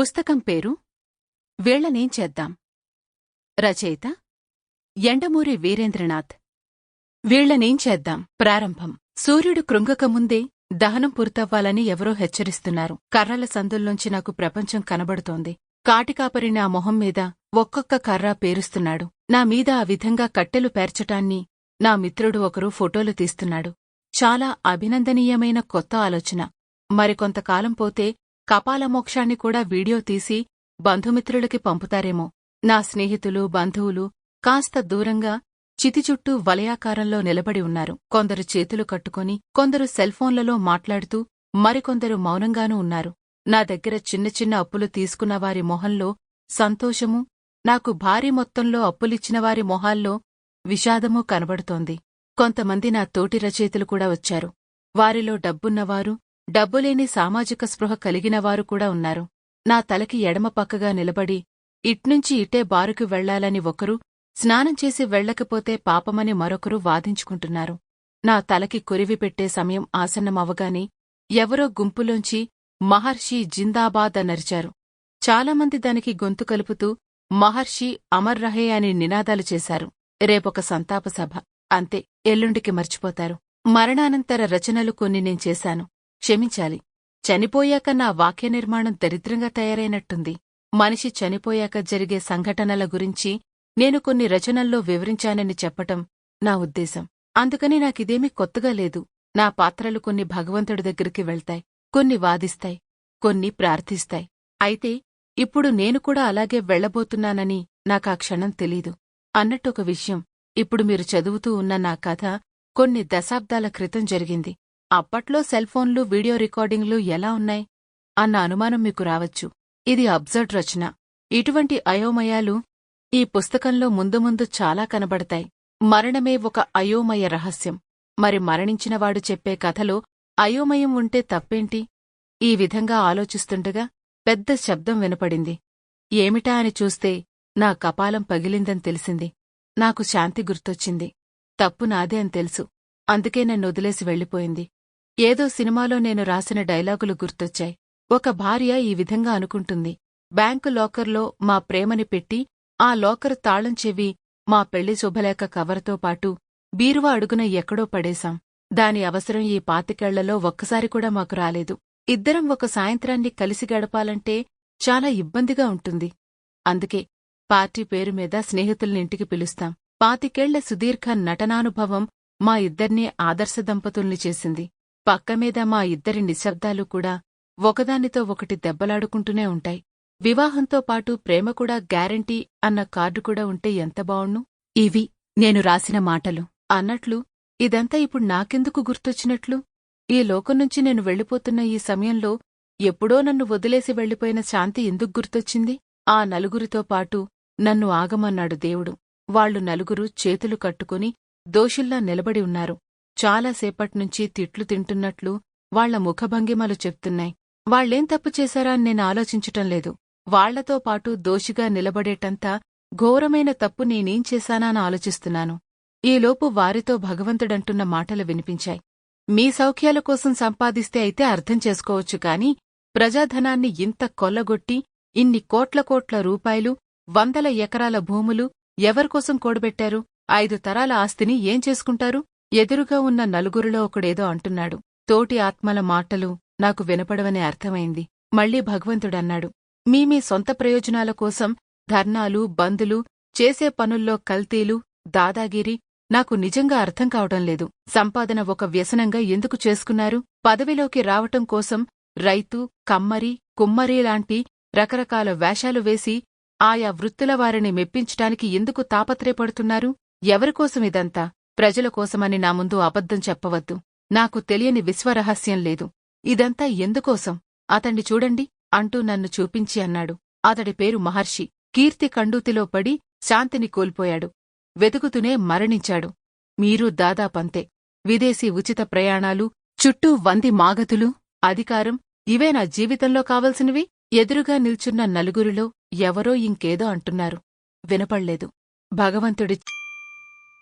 పుస్తకం పేరు వీళ్ళనేం చేద్దాం? రచయిత ఎండమూరి వీరేంద్రనాథ్. వీళ్ళనేం చేద్దాం? ప్రారంభం. సూర్యుడు కృంగకముందే దహనం పూర్తవ్వాలని ఎవరో హెచ్చరిస్తున్నారు. కర్రల సందుల్లోంచి నాకు ప్రపంచం కనబడుతోంది. కాటికాపరి నా మొహం మీద ఒక్కొక్క కర్ర పేరుస్తున్నాడు. నా మీద ఆ విధంగా కట్టెలు పేర్చటాన్ని నా మిత్రుడు ఒకరు ఫోటోలు తీస్తున్నాడు. చాలా అభినందనీయమైన కొత్త ఆలోచన. మరికొంతకాలం పోతే కపాలమోక్షాన్ని కూడా వీడియో తీసి బంధుమిత్రులకి పంపుతారేమో. నా స్నేహితులు బంధువులు కాస్త దూరంగా చితిచుట్టూ వలయాకారంలో నిలబడి ఉన్నారు. కొందరు చేతులు కట్టుకొని కొందరు సెల్ఫోన్లలో మాట్లాడుతూ మరికొందరు మౌనంగానూ ఉన్నారు. నా దగ్గర చిన్న చిన్న అప్పులు తీసుకున్నవారి మొహంలో సంతోషము నాకు భారీ మొత్తంలో అప్పులిచ్చిన వారి మొహాల్లో విషాదమూ కనబడుతోంది. కొంతమంది నా తోటి రచయితలు కూడా వచ్చారు. వారిలో డబ్బున్నవారు డబ్బులేని సామాజిక స్పృహ కలిగినవారు కూడా ఉన్నారు. నా తలకి ఎడమపక్కగా నిలబడి ఇట్నుంచి ఇటే బారుకు వెళ్ళాలని ఒకరు స్నానం చేసి వెళ్ళకపోతే పాపమని మరొకరు వాదించుకుంటున్నారు. నా తలకి కొరివి పెట్టే సమయం ఆసన్నమవగానే ఎవరో గుంపులోంచి మహర్షి జిందాబాద్ అనరిచారు చాలామంది దానికి గొంతు కలుపుతూ మహర్షి అమర్ రహే అని నినాదాలు చేశారు. రేపొక సంతాప సభ. అంతే ఎల్లుండికి మర్చిపోతారు. మరణానంతర రచనలు కొన్ని నేను చేశాను. క్షమించాలి. చనిపోయాక నా వాక్యనిర్మాణం దరిద్రంగా తయారైనట్టుంది. మనిషి చనిపోయాక జరిగే సంఘటనల గురించి నేను కొన్ని రచనల్లో వివరించానని చెప్పటం నా ఉద్దేశం. అందుకని నాకిదేమీ కొత్తగా లేదు. నా పాత్రలు కొన్ని భగవంతుడి దగ్గరికి వెళ్తాయి. కొన్ని వాదిస్తాయి. కొన్ని ప్రార్థిస్తాయి. అయితే ఇప్పుడు నేను కూడా అలాగే వెళ్ళబోతున్నానని నాకా క్షణం తెలీదు. అన్నట్టొక విషయం. ఇప్పుడు మీరు చదువుతూ ఉన్న నా కథ కొన్ని దశాబ్దాల క్రితం జరిగింది. అప్పట్లో సెల్ఫోన్లు వీడియో రికార్డింగ్లు ఎలా ఉన్నాయి? అన్న అనుమానం మీకు రావచ్చు. ఇది అబ్జర్డ్ రచన. ఇటువంటి అయోమయాలు ఈ పుస్తకంలో ముందు ముందు చాలా కనబడతాయి. మరణమే ఒక అయోమయ రహస్యం. మరి మరణించినవాడు చెప్పే కథలో అయోమయం ఉంటే తప్పేంటి? ఈ విధంగా ఆలోచిస్తుండగా పెద్ద శబ్దం వినపడింది. ఏమిటా అని చూస్తే నా కపాలం పగిలిందని తెలిసింది. నాకు శాంతి గుర్తొచ్చింది. తప్పు నాదే అని తెలుసు. అందుకే నన్ను వదిలేసి వెళ్ళిపోయింది. ఏదో సినిమాలో నేను రాసిన డైలాగులు గుర్తొచ్చాయి. ఒక భార్య ఈ విధంగా అనుకుంటుంది. బ్యాంకు లాకర్లో మా ప్రేమని పెట్టి ఆ లాకర్ తాళం చెవి మా పెళ్ళి శుభలేఖ కవర్తో పాటు బీరువా అడుగున ఎక్కడో పడేశాం. దాని అవసరం ఈ పాతికేళ్ళలో ఒక్కసారి కూడా మాకు రాలేదు. ఇద్దరం ఒక సాయంత్రాన్ని కలిసి గడపాలంటే చాలా ఇబ్బందిగా ఉంటుంది. అందుకే పార్టీ పేరు మీద స్నేహితుల్నింటికి పిలుస్తాం. పాతికేళ్ళ సుదీర్ఘ నటనానుభవం మా ఇద్దర్నీ ఆదర్శ దంపతుల్ని చేసింది. పక్కమీద మా ఇద్దరి నిశ్శబ్దాలు కూడా ఒకదానితో ఒకటి దెబ్బలాడుకుంటూనే ఉంటాయి. వివాహంతో పాటు ప్రేమ కూడా గ్యారంటీ అన్న కార్డు కూడా ఉంటే ఎంత బావుణ్ణు ఇవి నేను రాసిన మాటలు. అన్నట్లు ఇదంతా ఇప్పుడు నాకెందుకు గుర్తొచ్చినట్లు? ఈ లోకం నుంచి నేను వెళ్ళిపోతున్న ఈ సమయంలో ఎప్పుడో నన్ను వదిలేసి వెళ్ళిపోయిన శాంతి ఎందుకు గుర్తొచ్చింది? ఆ నలుగురితో పాటు నన్ను ఆగమన్నాడు దేవుడు. వాళ్ళు నలుగురు చేతులు కట్టుకుని దోషుల్లా నిలబడి ఉన్నారు. చాలాసేపట్నుంచి తిట్లు తింటున్నట్లు వాళ్ళ ముఖభంగిమలు చెప్తున్నాయి. వాళ్ళేం తప్పు చేశారా అని నేను ఆలోచించటం లేదు. వాళ్ళతో పాటు దోషిగా నిలబడేటంతా ఘోరమైన తప్పు నేనేం చేశానా అని ఆలోచిస్తున్నాను. ఈలోపు వారితో భగవంతుడంటున్న మాటలు వినిపించాయి. మీ సౌఖ్యాల కోసం సంపాదిస్తే అయితే అర్థం చేసుకోవచ్చు కాని ప్రజాధనాన్ని ఇంత కొల్లగొట్టి ఇన్ని కోట్ల కోట్ల రూపాయలు వందల ఎకరాల భూములు ఎవరికోసం కూడబెట్టారు ఐదు తరాల ఆస్తిని ఏం చేసుకుంటారు? ఎదురుగా ఉన్న నలుగురిలో ఒకడేదో అంటున్నాడు. తోటి ఆత్మల మాటలు నాకు వినపడవని అర్థమైంది. మళ్ళీ భగవంతుడన్నాడు. మీ మీ సొంత ప్రయోజనాల కోసం ధర్నాలు బందులు చేసే పనుల్లో కల్తీలు దాదాగిరి నాకు నిజంగా అర్థం కావటం లేదు. సంపాదన ఒక వ్యసనంగా ఎందుకు చేసుకున్నారు? పదవిలోకి రావటం కోసం రైతు కమ్మరి కుమ్మరి లాంటి రకరకాల వేషాలు వేసి ఆయా వృత్తుల వారిని మెప్పించటానికి ఎందుకు తాపత్రయపడుతున్నారు? ఎవరికోసం ఇదంతా? ప్రజల కోసమని నా ముందు అబద్ధం చెప్పవద్దు. నాకు తెలియని విశ్వరహస్యం లేదు. ఇదంతా ఎందుకోసం? అతణ్ణి చూడండి అంటూ నన్ను చూపించి అన్నాడు. అతడి పేరు మహర్షి. కీర్తి కండూతిలో పడి శాంతిని కోల్పోయాడు. వెతుకుతూనే మరణించాడు. మీరు దాదాపంతే విదేశీ ఉచిత ప్రయాణాలు చుట్టూ వంది మాగతులు అధికారం ఇవే నా జీవితంలో కావలసినవి? ఎదురుగా నిల్చున్న నలుగురిలో ఎవరో ఇంకేదో అంటున్నారు. వినపడలేదు. భగవంతుడి